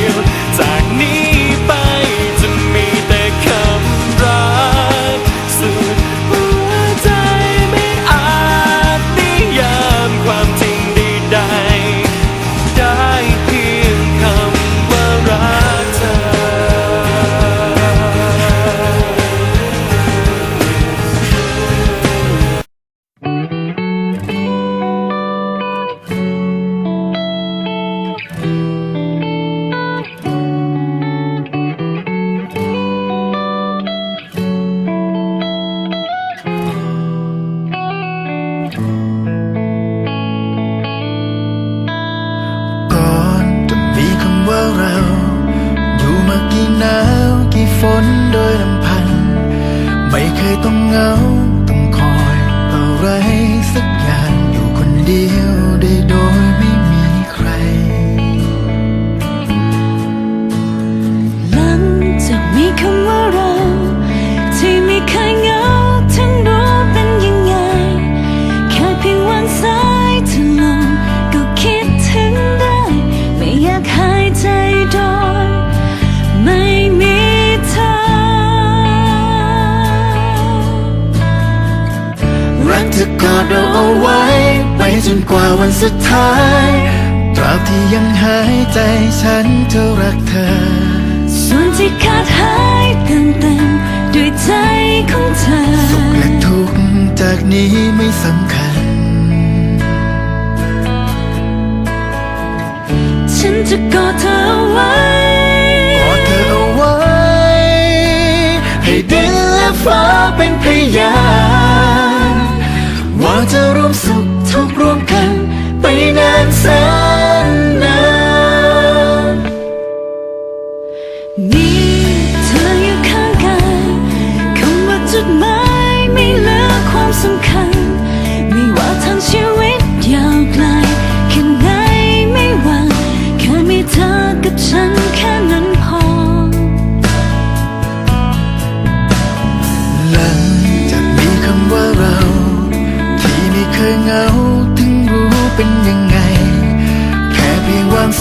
feel ก่อนจะมีคำว่าเรา อยู่มากี่หนาวกี่ฝนโดยลำพัน ไม่เคยต้องเหงาางสายเธอลงก็คิดถึงได้ ไม่อยากหายใจโดยไม่มีเธอ รักเธอกอดเราเอาไว้ ไปจนกว่าวันสุดท้ายตราบที่ยังหายใจฉันจะรักเธอ ส่วนที่ขาดหายเติมเต็มด้วยใจของเธอและทุกข์จากนี้ไม่สำคัญ จะกอดเธอเอาไว้กอดเธอเอาไว้ ให้ดินและฟ้าเป็นพยานว่าจะร่วมสุข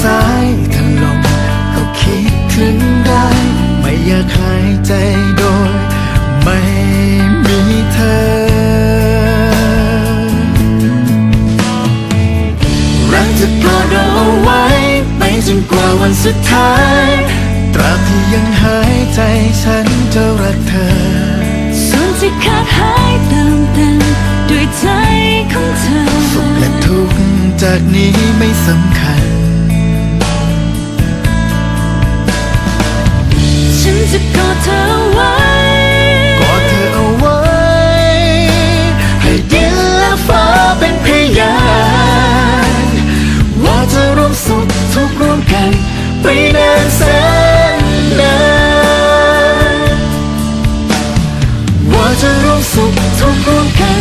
สายเธอลงก็คิดถึงได้ ไม่อยากหายใจโดย ไม่มีเธอ รักจะกอดเราเอาไว้ ไปจนกว่าวันสุดท้าย ตราบที่ยังหายใจฉันจะรักเธอส่วนที่ขาดหายเติมเต็มด้วยใจของเธอ สุขและทุกข์จากนี้ไม่สำคัญ จะกอดเธอเอาไว้กอดเธอเอาไว้ ให้ดินและฟ้าเป็นพยานว่าจะร่วมสุขทุกข์ร่วมกัน ไปนานแสนนานว่าจะร่วมสุขทุกข์ร่วมกัน